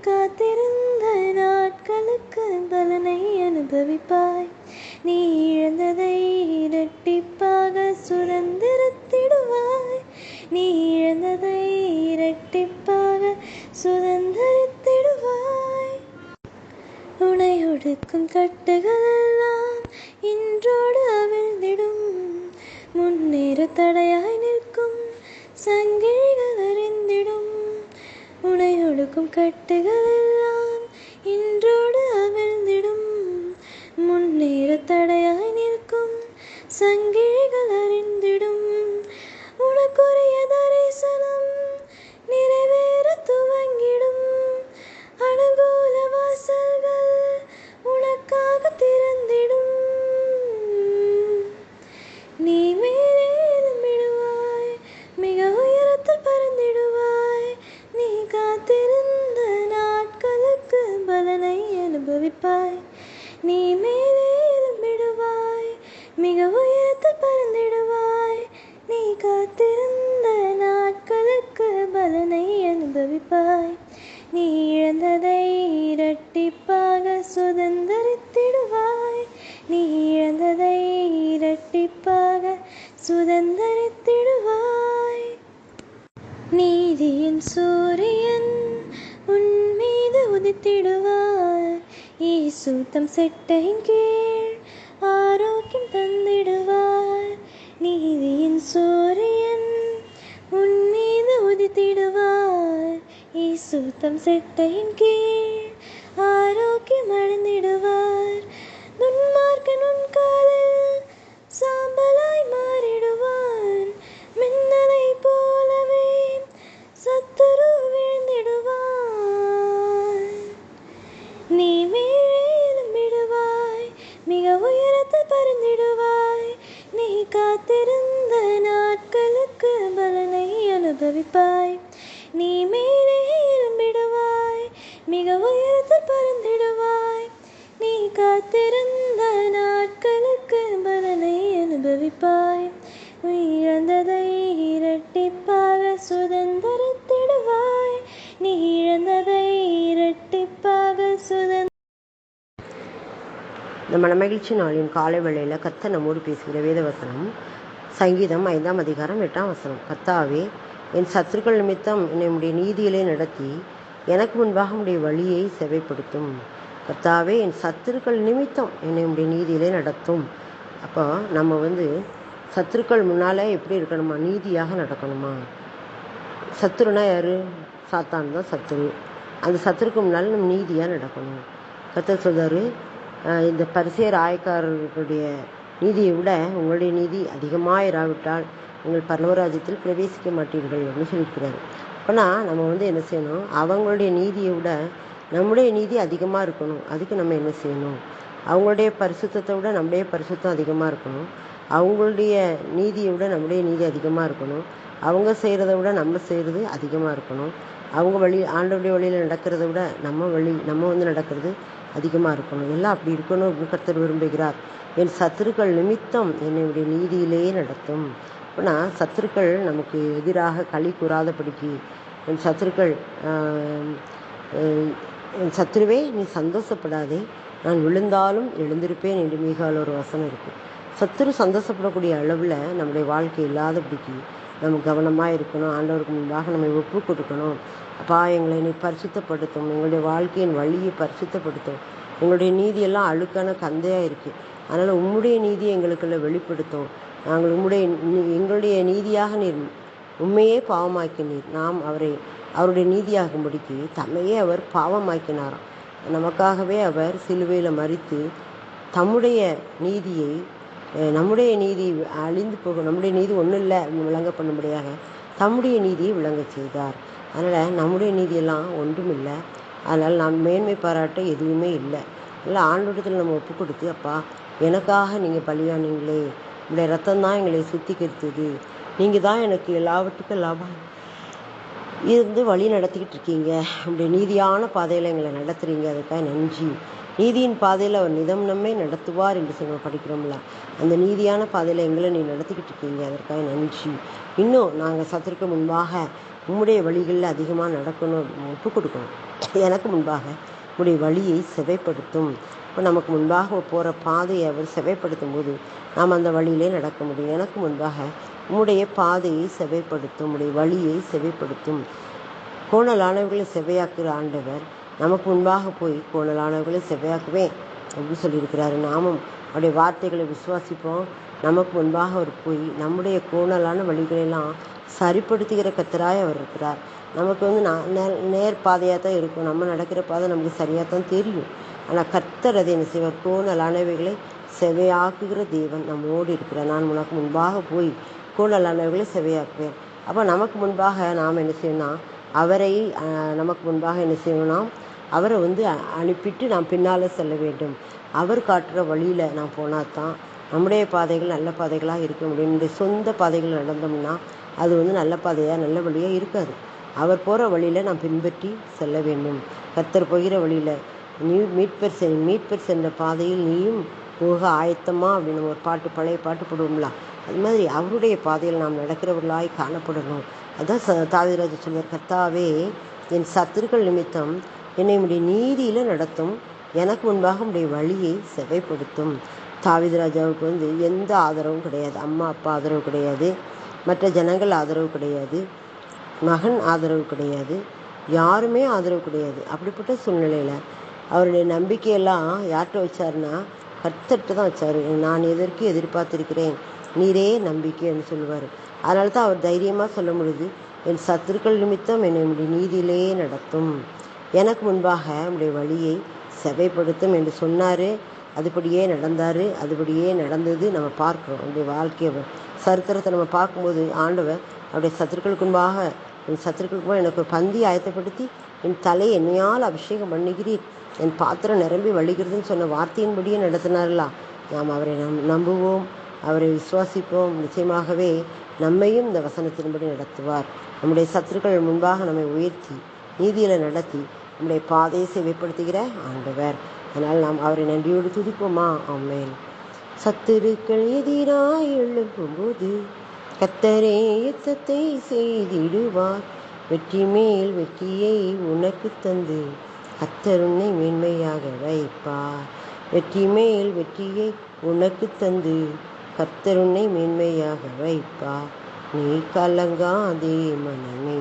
காத்திருந்த நாட்களுக்கு பலனை அனுபவிப்பாய். நீ இழந்ததை இரட்டிப்பாக சுதந்திரத்திடுவாய். நீ இழந்ததை இரட்டிப்பாக சுதந்திரத்திடுவாய். உனை ஒடுக்கும் கட்டுகள் எல்லாம் இன்றோடு அவிழ்ந்திடும். முன்னேற தடையாய் நிற்கும் சங்கிலிகள் உனை கட்டுகளெல்லாம் இன்றோடு அவிழ்ந்திடும். முன்னேற தடையாய் நிற்கும். சங்கிலிகள் ஈசு தம் செட்டையின் கீழ் ஆரோக்கியம் தந்திடுவார் நீதியின் சூரியன் உன் மீது உதித்திடுவார் ஈசு தம் செட்டையின் கீழ் ஆரோக்கியம் அடைந்திடுவார் அனுபவிப்பாய் இழந்ததை இரட்டிப்பாக சுதந்திரத்திடுவாய் நீ இழந்ததை இரட்டிப்பாக சுதந்திர இந்த மனமகிழ்ச்சி நாளின் காலை வேளையில் கத்த நம்மோடு பேசுகிற வேதவசனம் சங்கீதம் ஐந்தாம் அதிகாரம் எட்டாம் வசனம். கத்தாவே என் சத்துருக்கள் நிமித்தம் என்னுடைய நீதியிலே நடத்தி எனக்கு முன்பாக உடைய வழியை செவைப்படுத்தும். கத்தாவே என் சத்துருக்கள் நிமித்தம் என்னை உடைய நீதியிலே நடத்தும். அப்போ நம்ம வந்து சத்துருக்கள் முன்னால் எப்படி இருக்கணுமா? நீதியாக நடக்கணுமா? சத்துருனா யார்? சாத்தான் தான் சத்துரு. அந்த சத்துருக்கு முன்னால் நம்ம நீதியாக நடக்கணும். கத்த சொல்கிறார் இந்த பரிசேர் ஆயக்காரர்களுடைய நீதியை விட உங்களுடைய நீதி அதிகமாக இராவிட்டால் உங்கள் பரலவராஜ்யத்தில் பிரவேசிக்க மாட்டீர்கள் அப்படின்னு சொல்லியிருக்கிறார். அப்போனா நம்ம வந்து என்ன செய்யணும்? அவங்களுடைய நீதியை விட நம்முடைய நீதி அதிகமாக இருக்கணும். அதுக்கு நம்ம என்ன செய்யணும்? அவங்களுடைய பரிசுத்தத்தை விட நம்முடைய பரிசுத்தம் அதிகமாக இருக்கணும். அவங்களுடைய நீதியை விட நம்முடைய நீதி அதிகமாக இருக்கணும். அவங்க செய்கிறத விட நம்ம செய்கிறது அதிகமாக இருக்கணும். அவங்க வழி ஆண்டவருடைய வழியில் நடக்கிறத விட நம்ம வழி நம்ம வந்து நடக்கிறது அதிகமாக இருக்கணும். எல்லாம் அப்படி இருக்கணும் அப்படின்னு கர்த்தர் விரும்புகிறார். என் சத்துருக்கள் நிமித்தம் என்னுடைய நீதியிலேயே நடத்தும். அப்படின்னா சத்துருக்கள் நமக்கு எதிராக களி கூறாதபடிக்கு என் சத்துருக்கள் என் சத்துருவே நீ சந்தோஷப்படாதே. நான் விழுந்தாலும் எழுந்திருப்பேன் என்று மிகால் ஒரு வசனம் இருக்குது சத்துரு சந்தோஷப்படக்கூடிய அளவில் நம்முடைய வாழ்க்கை இல்லாதபடிக்கு நம்ம கவனமாக இருக்கணும். ஆண்டவருக்கு முன்பாக நம்ம ஒப்பு கொடுக்கணும். அப்பா எங்களை நீ பரிசுத்தப்படுத்தும். எங்களுடைய வாழ்க்கையின் வழியை பரிசுத்தப்படுத்தும். எங்களுடைய நீதியெல்லாம் அழுக்கான கந்தையாக இருக்குது அதனால் உம்முடைய நீதியை எங்களுக்குள்ள வெளிப்படுத்தும். நாங்கள் உம்முடைய எங்களுடைய நீதியாக நீர் உண்மையே பாவமாக்கினீர். நாம் அவரை அவருடைய நீதியாகும்படிக்கு தம்மையே அவர் பாவமாக்கினாராம். நமக்காகவே அவர் சிலுவையில் மறித்து தம்முடைய நீதியை நம்முடைய நீதி அழிந்து போகும் நம்முடைய நீதி ஒன்றும் இல்லை விளங்க பண்ணும்படியாக தம்முடைய நீதியை விளங்க செய்தார். அதனால் நம்முடைய நீதியெல்லாம் ஒன்றும் இல்லை. அதனால் நாம் மேன்மை பாராட்ட எதுவுமே இல்லை. இல்லை ஆண்டோட்டத்தில் நம்ம ஒப்பு கொடுத்து அப்பா எனக்காக நீங்கள் பலியானீங்களே. உங்களுடைய ரத்தம் தான் எங்களை சுத்திகரித்தது. நீங்கள் தான் எனக்கு எல்லாவற்றுக்கும் லாபம். இருந்து வழி நடத்திக்கிட்டு இருக்கீங்க அப்படி நீதியான பாதையில் எங்களை நடத்துகிறீங்க அதுக்காக நன்றி. நீதியின் பாதையில் அவர் நிதம் நம்மை நடத்துவார் என்று சொல்லி படிக்கிறோம்ல. அந்த நீதியான பாதையில் எங்களை நீ நடத்திக்கிட்டு இருக்கீங்க அதற்காக நன்றி. இன்னும் நாங்கள் சத்துருக்கு முன்பாக உம்முடைய வழிகளில் அதிகமாக நடக்கணும். ஒப்பு கொடுக்கணும். எனக்கு முன்பாக. நம்முடைய வழியை செவைப்படுத்தும். இப்போ நமக்கு முன்பாக போகிற பாதையை அவர் செவைப்படுத்தும் போது நாம் அந்த வழியிலே நடக்க முடியும். எனக்கு முன்பாக உம்முடைய பாதையை செவைப்படுத்தும் உம்முடைய வழியை செவைப்படுத்தும். கோணலானவர்களை செவையாக்குற ஆண்டவர் நமக்கு முன்பாக போய் கோணலானவர்களை செவையாக்குவேன் அப்படின்னு சொல்லியிருக்கிறாரு. நாமும் அவருடைய வார்த்தைகளை விசுவாசிப்போம். நமக்கு முன்பாக அவர் போய் நம்முடைய கோணலான வழிகளெல்லாம் சரிப்படுத்துகிற கத்தராய் அவர் இருக்கிறார். நமக்கு வந்து நா- நேர் பாதையாக தான் இருக்கும் நம்ம நடக்கிற பாதை நமக்கு சரியாக தான் தெரியும். ஆனால் கர்த்தர் அதை என்ன செய்வார்? கோணலானவைகளை செவையாக்குகிற தேவன் நம்மோடு இருக்கிறார். நான் உனக்கு முன்பாக போய் கோணலானவர்களை செவையாக்குவேன். அப்போ நமக்கு முன்பாக நாம் என்ன செய்யணும்னா அவரை நமக்கு முன்பாக என்ன செய்யணும்னா அவரை வந்து அனுப்பிட்டு நாம் பின்னால் செல்ல வேண்டும். அவர் காட்டுற வழியில் நான் போனால் தான் நம்முடைய பாதைகள் நல்ல பாதைகளாக இருக்க முடியும். நம்முடைய சொந்த பாதைகள் நடந்தோம்னா அது வந்து நல்ல பாதையாக நல்ல வழியாக இருக்காது. அவர் போகிற வழியில் நாம் பின்பற்றி செல்ல வேண்டும். கர்த்தர் போகிற வழியில் நீ மீட்பர் செ மீட்பர் சென்ற பாதையில் நீயும் போக ஆயத்தமா அப்படின்னு ஒரு பாட்டு பழைய பாட்டு போடுவோம்ல. அது மாதிரி அவருடைய பாதையில் நாம் நடக்கிறவர்களாய் காணப்படணும். அதான் ச தாவிராஜ சொல்வார் கர்த்தாவே என் சத்துருக்கள் நிமித்தம் என்னை உடைய நீதியில் நடத்தும். எனக்கு முன்பாக உடைய வழியை செவைப்படுத்தும். தாவீது ராஜாவுக்கு வந்து எந்த ஆதரவும் கிடையாது. அம்மா அப்பா ஆதரவு கிடையாது. மற்ற ஜனங்கள் ஆதரவு கிடையாது. மகன் ஆதரவு கிடையாது. யாருமே ஆதரவு கிடையாது. அப்படிப்பட்ட சூழ்நிலையில் அவருடைய நம்பிக்கையெல்லாம் யார்கிட்ட வச்சாருன்னா கர்த்தர்கிட்ட தான் வச்சார். நான் எதற்கு எதிர்பார்த்திருக்கிறேன்? நீரே நம்பிக்கைன்னு சொல்லுவார். அதனால தான் அவர் தைரியமாக சொல்ல முடியுது என் சத்துருக்கள் நிமித்தம் என்னுடைய நீதியிலே நடத்தும். எனக்கு முன்பாக நம்முடைய வழியை செவைப்படுத்தும் என்று சொன்னார். அதுபடியே நடந்தார் அதுபடியே நடந்தது நம்ம பார்க்குறோம். அவருடைய வாழ்க்கையை சரித்திரத்தை நம்ம பார்க்கும்போது ஆண்டவர் அவருடைய சத்துருக்களுக்குன்பாக என் சத்துருக்களுக்கு எனக்கு ஒரு பந்தி ஆயத்தப்படுத்தி என் தலையை என்னையால் அபிஷேகம் பண்ணுகிறீர். என் பாத்திரம் நிரம்பி வழிகிறதுன்னு சொன்ன வார்த்தையின்படியே நடத்தினார்களா? நாம் அவரை நம் நம்புவோம் அவரை விசுவாசிப்போம். நிச்சயமாகவே நம்மையும் இந்த வசனத்தின்படி நடத்துவார். நம்முடைய சத்துருக்கள் முன்பாக நம்மை உயர்த்தி நீதியில் நடத்தி நம்முடைய பாதையை செவைப்படுத்துகிற ஆண்டவர். அதனால் நாம் அவரை நன்றியோடு துதிப்போமா? ஆமென். சத்துருக்கள் எதிராக எழும்பும்போது கத்தரே யுத்தத்தை செய்திடுவார். வெற்றி மேல் வெற்றியை உனக்கு தந்து கத்தர் உன்னை மேன்மையாக வைப்பார். வெற்றி மேல் வெற்றியை உனக்கு தந்து கர்த்தர் உன்னை மேன்மையாக வைப்பார். நீ கலங்காதே மனமே.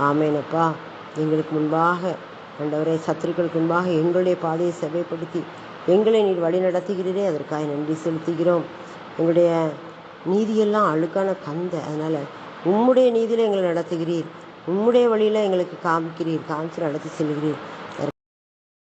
ஆமேனப்பா. எங்களுக்கு முன்பாக ஆண்டவரே சத்துருக்களுக்கு முன்பாக எங்களுடைய பாதையை செவைப்படுத்தி எங்களை நீர் வழி நடத்துகிறீரே அதற்காக நன்றி செலுத்துகிறோம். எங்களுடைய நீதியெல்லாம் அழுக்கான கந்த. அதனால் உம்முடைய நீதியில் எங்களை நடத்துகிறீர். உம்முடைய வழியில் எங்களுக்கு காமிக்கிறீர் காமிச்சு நடத்தி செல்கிறீர்.